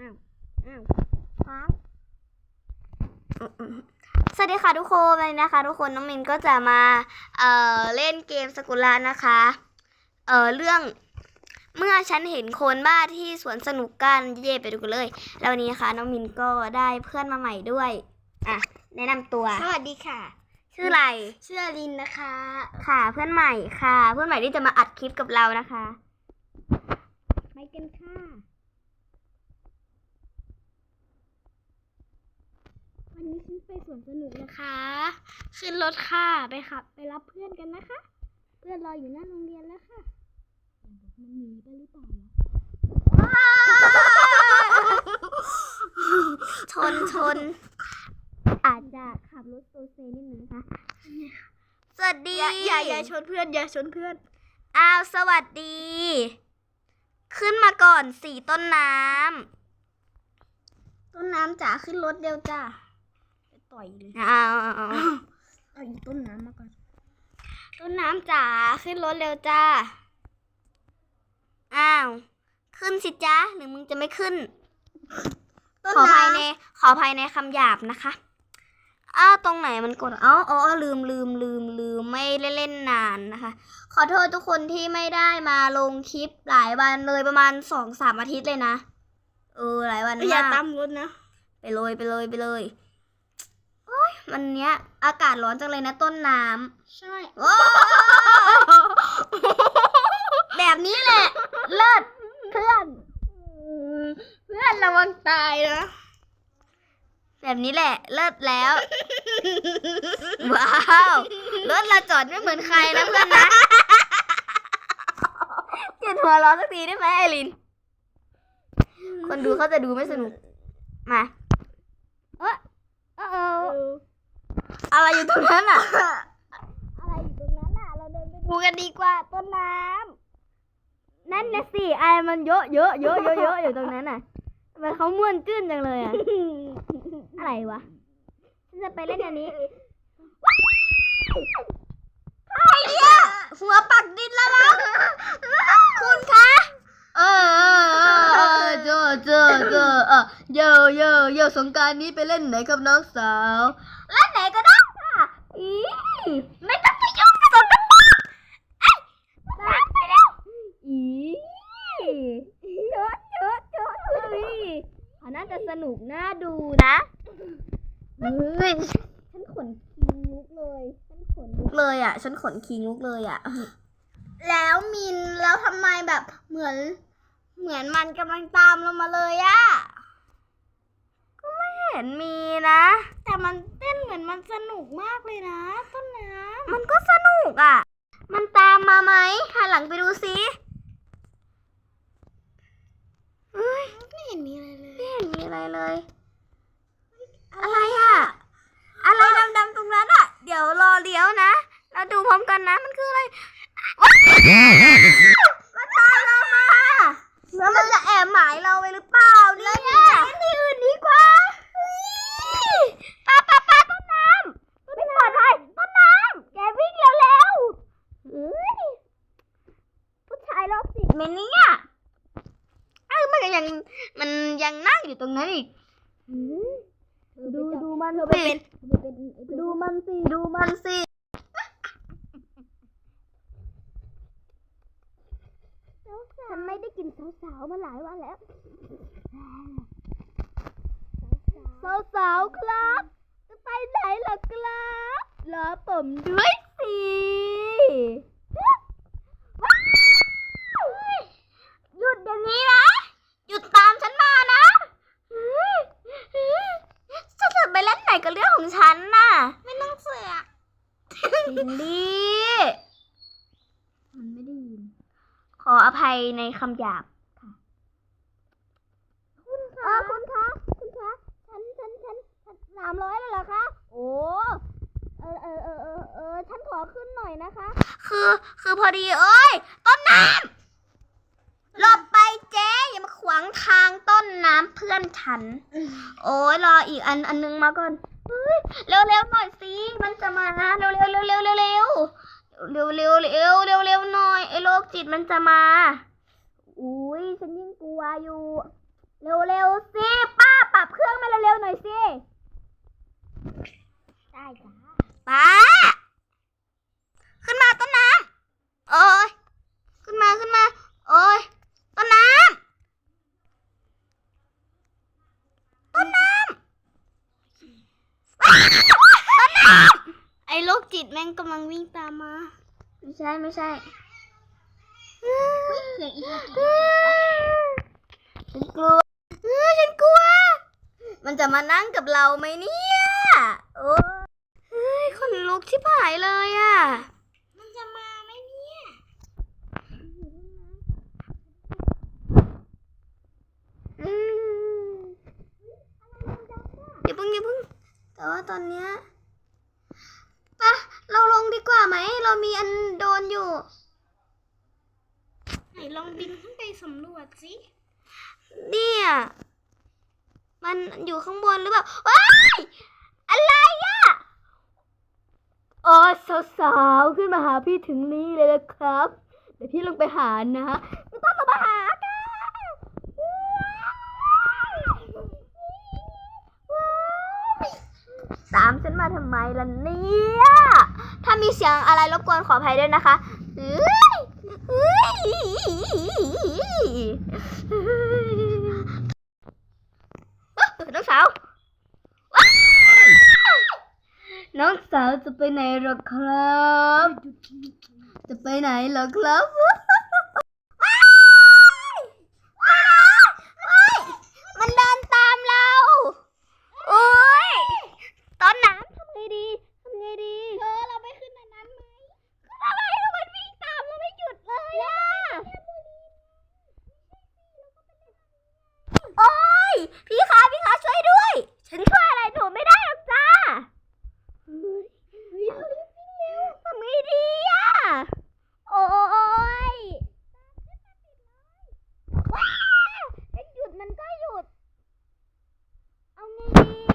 อ้าวอ้าวค้างสวัสดีค่ะทุกคนวันนี้นะคะ ทุกคนน้องมินก็จะมาเอ่อเล่นเกมสกุลานะคะเอ่อเรื่องเมื่อฉันเห็นคนบ้าที่สวนสนุกกันเย่ไปดูกันเลย แล้ววันนี้นะคะ น้องมินก็ได้เพื่อนมาใหม่ด้วยอะแนะนำตัว สวัสดีค่ะ ชื่ออะไรชื่ออลินนะคะ ค่ะเพื่อนใหม่ค่ะ เพื่อนใหม่ที่จะมาอัดคลิปกับเรานะคะไปกันค่ะ วันนี้ฉันไปสวนสนุกนะคะ ขึ้นรถค่ะไปขับ ไปรับเพื่อนกันนะคะ เพื่อนรออยู่หน้าโรงเรียนแล้วค่ะ มันหนีไปหรือเปล่าวะชนชน อาจจะขับรถโซเซนิดนึงนะคะสวัสดีอย่าอย่าอย่าชนเพื่อนอย่าชนเพื่อน อ้าวสวัสดี ขึ้นมาก่อนสี่ต้นน้ต้นน้ำจ๋าขึ้นรถเดียวจ้าไป ต่อยเลยำอ้าวอ้าวอ้าวเอาอีกต้นน้ำมาก่อน ต้นน้ำจ๋าขึ้นรถเร็วจ้า อ้าว ขึ้นสิจ๊ะหรือมึงจะไม่ขึ้นต้นขออภัยน้ำใน ขออภัยในคำหยาบนะคะอ้าวตรงไหนมันกดอ๋ออ๋อลืมลืมลืมลืมไม่ได้เล่นนานนะคะ ขอโทษทุกคนที่ไม่ได้มาลงคลิปหลายวันเลยประมาณสองสามอาทิตย์เลยนะ เออหลายวันอย่ามากตามรถนะ ไปเลยไปเลยไปเลย โอ้ยวันเนี้ย อากาศร้อนจังเลยนะต้นน้ใช่ำโอ้แบบนี้แหละ เลิศเพื่อน เพื่อนระวังตายนะ แบบนี้แหละ เลิศแล้ว ว้าว รถเราจอดไม่เหมือนใครนะเพื่อนนะเจ็ดหัวเร้อนสักทีได้ไหมไอริน คนดูเขาจะดูไม่สนุก มา เออ เอออะไรอยู่ตรงนั้นอะ อะไรอยู่ตรงนั้นน่ะ เราเดินไปดูกันดีกว่าต้นน้นั่นนะสิไอมันเยอะเยอะเยอะเยอะเยอะอยู่ตรงนั้นอะทำไมเขาม่วนจื้นจังเลยอะำอะไรวะฉันจะไปเล่นอันนี้หัวปักดินแล้วมั้งคุณคะ เออเออเออเจอเจอเจอเออโยโยโยสงกรารนี้ไปเล่นไหนกับน้องสาวเล่นไหนก็ได้ค่ะอีไม่ต้องไปยุ่งกับสกปรกเอ้ยล้างไปแล้วอีเยอะเยอะเยอะเลยอันน่าจะสนุกน่าดูนะเฮ้ยฉันขนคิงลุกเลยฉันขนลุกเลยอะ ฉันขนคิงลุกเลยอะ แล้วมินแล้วทำไมแบบเหมือน เหมือนมันกำลังตามเรามาเลยอะเห็นมีนะ แต่มันเต้นเหมือนมันสนุกมากเลยนะ ต้นน้มันก็สนุกอะมันตามมาไหมหันหลังไปดูสิเฮ้ยำไม่เห็นมีอะไรเลยไม่เห็นมีอะไรเลย อะไรอะอะไรดำๆตรงนั้นอะเดี๋ยวรอเลี้ยวนะ เราดูพร้อมกันนะมันคืออะไรว้ายมันตามเรามา แล้วมันจะแอบหมายเราไว้หรือเปล่าเนี่ยที่อื่นดีกว่าป้าป้าป้าต้นน้ำไม่ปลอดภัยต้นน้ำแกวิ่งเร็วๆเฮ้ยผู้ชายโรคจิตไหมเนี่ยเอ้ยมันยังมันยังนั่งอยู่ตรงนั้นอีกดูดูมันสิดูมันสิดูมันสิ ฉันไม่ได้ กินสาวๆมาหลายวันแล้ว สาวๆครับ จะไปไหนล่ะครับรอผมด้วยสิว้าวหยุดเดี๋ยวนี้นะ หยุดตามฉันมานะฉันจะไปเล่นไหนกับเรื่องของฉันน่ะ ไม่ต้องเสือกซินดี้มันไม่ได้ยิน ขออ ภัยในคำหยาบค่ะคุณเอคะอคุณคะคุณคะฉันฉันฉันสามร้อยเลยเหรอคะ โอ้เออเออเออเออเออฉันขอขึ้นหน่อยนะคะ คือคือพอดีเอ้ย ต้นน้ำหลบไปเจ๊อย่ามาขวางทางต้นน้ำเพื่อนฉัน โอ้ยรออีกอันอันนึงมาก่อนเฮ้ยเร็วๆหน่อยสิมันจะมาเร็วๆเร็วๆเร็วๆเร็วๆ เร็วเร็วเร็วเร็วเร็วหน่อยไอ้โรคจิตมันจะมา อุ้ยฉันยิ่งกลัวอยู่ เร็วๆสิป้าปรับเครื่องมาเร็วๆหน่อยสิได้จ้าป้าขึ้นมาต้นน้ำโอ้ยขึ้นมาขึ้นมาโอ้ยต้นน้ำต้นน้ำ จิตแม่งกำลังวิ่งตามมาำไม่ใช่ไม่ใช่เสียงอีกฉันกลัวเออฉันกลัว มันจะมานั่งกับเราไหมเนี่ย โอ้ยเฮ้ยคนลุกที่ผายเลยอะมันจะมาไหมเนี่ย อืมอย่าเพิ่งอย่าเพิ่ง แต่ว่าตอนเนี้ยไปะเราลงดีกว่าไหม เรามีอันโดนอยู่ ไหน ลองบินขึ้นไปสำรวจสิ เนี่ย มันอยู่ข้างบนหรือเปล่าว้ายอะไรอะโอ้สาวๆ ขึ้นมาหาพี่ถึงนี่เลยนะครับ เดี๋ยวพี่ลงไปหานะไม่ต้องมาหากันตามฉันมาทำไมล่ะเนี่ย ถ้ามีเสียงอะไรรบกวนขออภัยด้วยนะคะ น้องสาว น้องสาวจะไปไหนหรอครับ จะไปไหนหรอครับว้ายว้ายว้ายมันเดินตามเรา โอ้ย ตอนน้ำทำไงดี ทำไงดี เธอเราไปขึ้นอันนั้นไหม อะไรมันวิ่งตามเราไม่หยุดเลยอะโอ้ย พี่คะพี่คะช่วยด้วย ฉันช่วยอะไรหนูไม่ได้หรอกจ้าทำไงดีอะโอ้ยว้าวจะหยุดมันก็หยุด เอาไง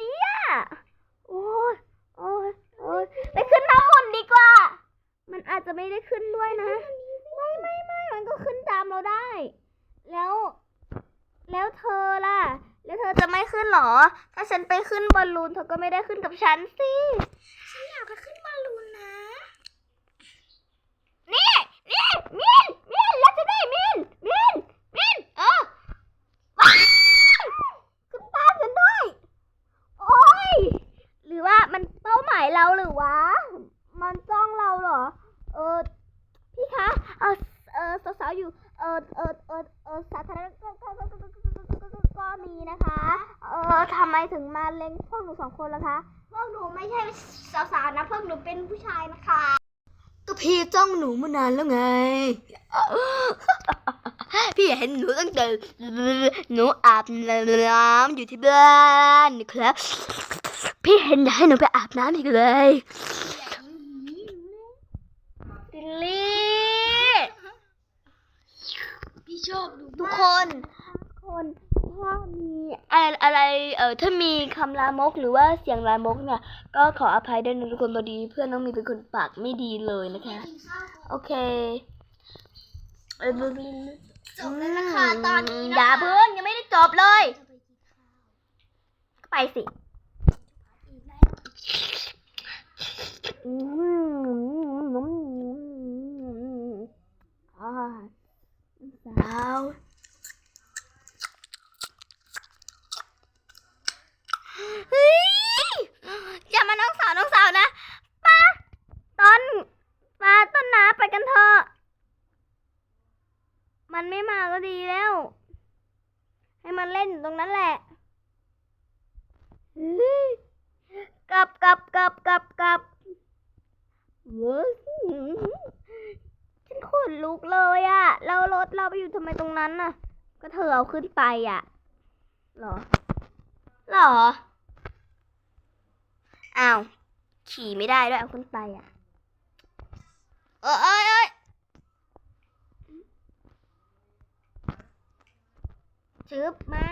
ดีอะโอ้ยโอ้ยโอ้ยไปขึ้นน้ำมนต์ดีกว่า มันอาจจะไม่ได้ขึ้นด้วยนะ ไม่ไม่ไม่มันก็ขึ้นตามเราได้ แล้ว แล้วเธอล่ะ แล้วเธอจะไม่ขึ้น เหรอ ถ้าฉันไปขึ้นบอลลูนเธอก็ไม่ได้ขึ้นกับฉันสิ ฉันอยากไปขึ้นบอลลูนนะ นี่ นี่ มิน มิน แล้วจะได้มิน มิน มิน เออว้ายขึ้นตามฉันด้วย โอ้ย หรือว่ามันเป้าหมายเราหรือวะ มันจ้องเราเหรอ เออ พี่คะ เออเออสาวๆอยู่ เออเออเออเออสาธารณะ ก็มีนะคะ เออทำไมถึงมาเล็งพวกหนูสองคนล่ะคะ พวกหนูไม่ใช่สาวๆนะพวกหนูเป็นผู้ชายนะคะ ก็พี่จ้องหนูมานานแล้วไง พี่เห็นหนูตั้งแต่หนูอาบน้ำอยู่ที่บ้านนะครับ พี่เห็นอยากให้หนูไปอาบน้ำอีกเลยติลลี่พี่ชอบหนูทุกคน ถ้ามีอะไรอะไรเออถ้ามีคำลามกหรือว่าเสียงลามกเนี่ย ก็ขออภัยด้วยนะทุกคนพอดี เพื่อนน้องมีเป็นคนปากไม่ดีเลยนะคะ โอเคเออจบแล้วนะคะตอนนี้อย่าเพิ่งยังไม่ได้จบเลย ไปสิอืมอ่าสาวเฮ้ยอย่ามาน้องสาวน้องสาวนะป้าต้นป้าต้นนาไปกันเถอะ มันไม่มาก็ดีแล้ว ให้มั นเล่นตรงนั้นแหละเกลับกลับกลับกลับกลับเว้ยฉันขนลุกเลยอะแล้วรถเราไปอยู่ทำไมตรงนั้นน่ะ ก็เธอเอาขึ้นไปอะหรอหรออ้าวขี่ไม่ได้ด้วยเอาขึ้นไปอะเออ ซึบมา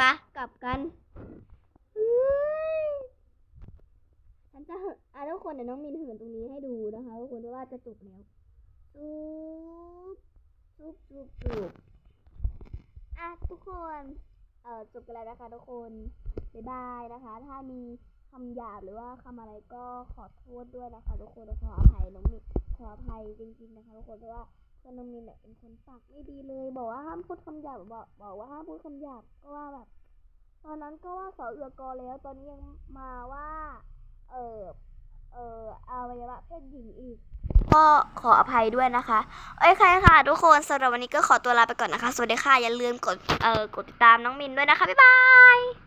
ปะกลับกันเฮ้ยฉันจะเหินอะทุกคนเดี๋ยวน้องมินเหินตรงนี้ให้ดูนะคะทุกคนว่าจะจบแล้วจุบจุบจุบจุบอะทุกคน เอ่อจบกันแล้วนะคะทุกคนบ๊ายบายนะคะ ถ้ามีคำหยาบหรือว่าคำอะไรก็ขอโทษด้วยนะคะ ทุกคนขออภัยน้องมินขออภัยจริงๆนะคะทุกคนเพราะว่า เพื่อนองมินเนี่ยเป็นคนปากไม่ดีเลย บอกว่าห้ามพูดคำหยาบบอก บอกว่าห้ามพูดคำหยาบก็ว่าแบบ ตอนนั้นก็ว่าสอเอือกอแล้ว ตอนนี้ยังมาว่า เออเอออวัยวะเพศหญิงอีก ก็ขออภัยด้วยนะคะ โอเคค่ะทุกคนสำหรับวันนี้ก็ขอตัวลาไปก่อนนะคะ สวัสดีค่ะ อย่าลืมกดเอ่อกดติดตามน้องมินด้วยนะคะ บ๊ายบาย